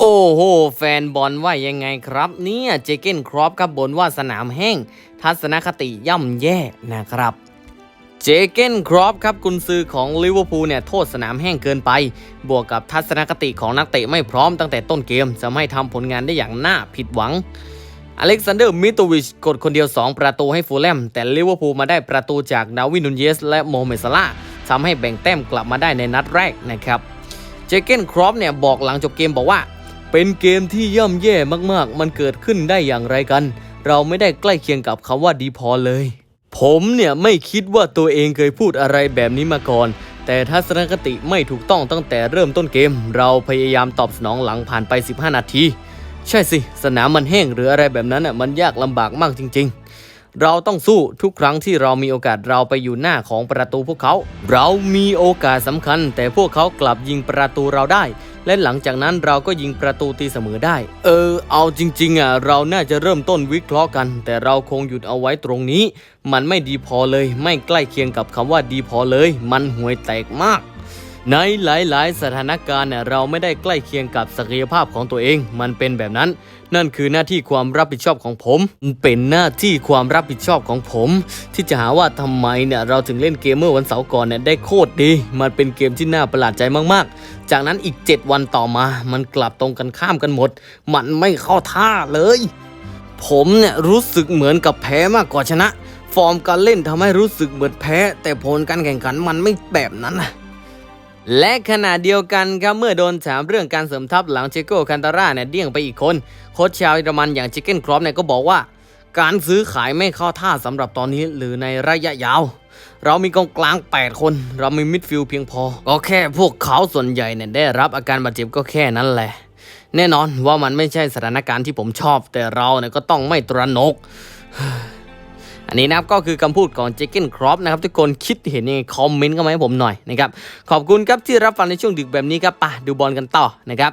โอ้โห แฟนบอลว่ายังไงครับเนี่ยเจเกนครอปครับบนว่าสนามแห้ง ทัศนคติย่ำแย่นะครับ เจเกนครอปครับกุนซือของลิเวอร์พูลเนี่ยโทษสนามแห้งเกินไป บวกกับทัศนคติของนักเตะไม่พร้อมตั้งแต่ต้นเกมจะไม่ทำผลงานได้อย่างน่าผิดหวัง อเล็กซานเดอร์มิโตวิชกดคนเดียว 2 ประตูให้ฟูลแลม แต่ลิเวอร์พูลมาได้ประตูจากดาวินนูนเยส และโมเมดซาลาทำให้แบ่งแต้มกลับมาได้ในนัดแรกนะครับ เจเกนครอปเนี่ยบอกหลังจบเกมบอกว่า เป็นเกมที่ย่ำแย่มากๆ มันเกิดขึ้นได้อย่างไรกัน เราไม่ได้ใกล้เคียงกับคำว่าดีพอเลย ผมเนี่ยไม่คิดว่าตัวเองเคยพูดอะไรแบบนี้มาก่อน แต่ทัศนคติไม่ถูกต้องตั้งแต่เริ่มต้นเกม เราพยายามตอบสนองหลังผ่านไป 15 นาที ใช่สิ สนามมันแห้งหรืออะไรแบบนั้นน่ะมันยากลำบากมากจริง ๆ เราต้องสู้ทุกครั้งที่เรามีโอกาสเราไปอยู่หน้าของประตูพวกเขา เรามีโอกาสสำคัญ แต่พวกเขากลับยิงประตูเราได้ และหลังจากนั้นเราก็ยิงประตูตีเสมอได้ เออ เอาจริงๆอะเราน่าจะเริ่มต้นวิเคราะห์กัน แต่เราคงหยุดเอาไว้ตรงนี้ มันไม่ดีพอเลย ไม่ใกล้เคียงกับคำว่าดีพอเลย มันห่วยแตกมาก ในหลายๆ สถานการณ์เนี่ยเราไม่ได้ใกล้เคียงกับศักยภาพของตัวเอง มันเป็นแบบนั้น นั่นคือหน้าที่ความรับผิดชอบของผม เป็นหน้าที่ความรับผิดชอบของผม ที่จะหาว่าทำไมเนี่ยเราถึงเล่นเกมเมื่อวันเสาร์ก่อนเนี่ยได้โคตรดี มันเป็นเกมที่น่าประหลาดใจมากๆ จากนั้นอีก 7 วันต่อมา มันกลับตรงกันข้ามกันหมด มันไม่เข้าท่าเลย ผมเนี่ยรู้สึกเหมือนกับแพ้มากกว่าชนะ ฟอร์มการเล่นทำให้รู้สึกเหมือนแพ้ แต่ผลการแข่งขันมันไม่แบบนั้นนะ และขณะเดียวกันครับเมื่อโดนถามเรื่องการเสริมทัพหลังเจโกคันตาร่าเนี่ยเดี่ยงไปอีกคน โค้ชชาวเยอรมันอย่างจิคเก้นครอปเนี่ยก็บอกว่า การซื้อขายไม่เข้าท่าสำหรับตอนนี้หรือในระยะยาว เรามีกองกลาง 8 คน เรามีมิดฟิลด์เพียงพอ ก็แค่พวกเขาส่วนใหญ่เนี่ยได้รับอาการบาดเจ็บก็แค่นั้นแหละ แน่นอนว่ามันไม่ใช่สถานการณ์ที่ผมชอบ แต่เราเนี่ยก็ต้องไม่ตระหนก อันนี้นะครับก็คือคำพูดของเจคเกนครอปนะครับทุกคนคิดเห็นยังไงคอมเมนต์เข้ามาให้ผมหน่อยนะครับขอบคุณครับที่รับฟังในช่วงดึกแบบนี้ครับป่ะดูบอลกันต่อนะครับ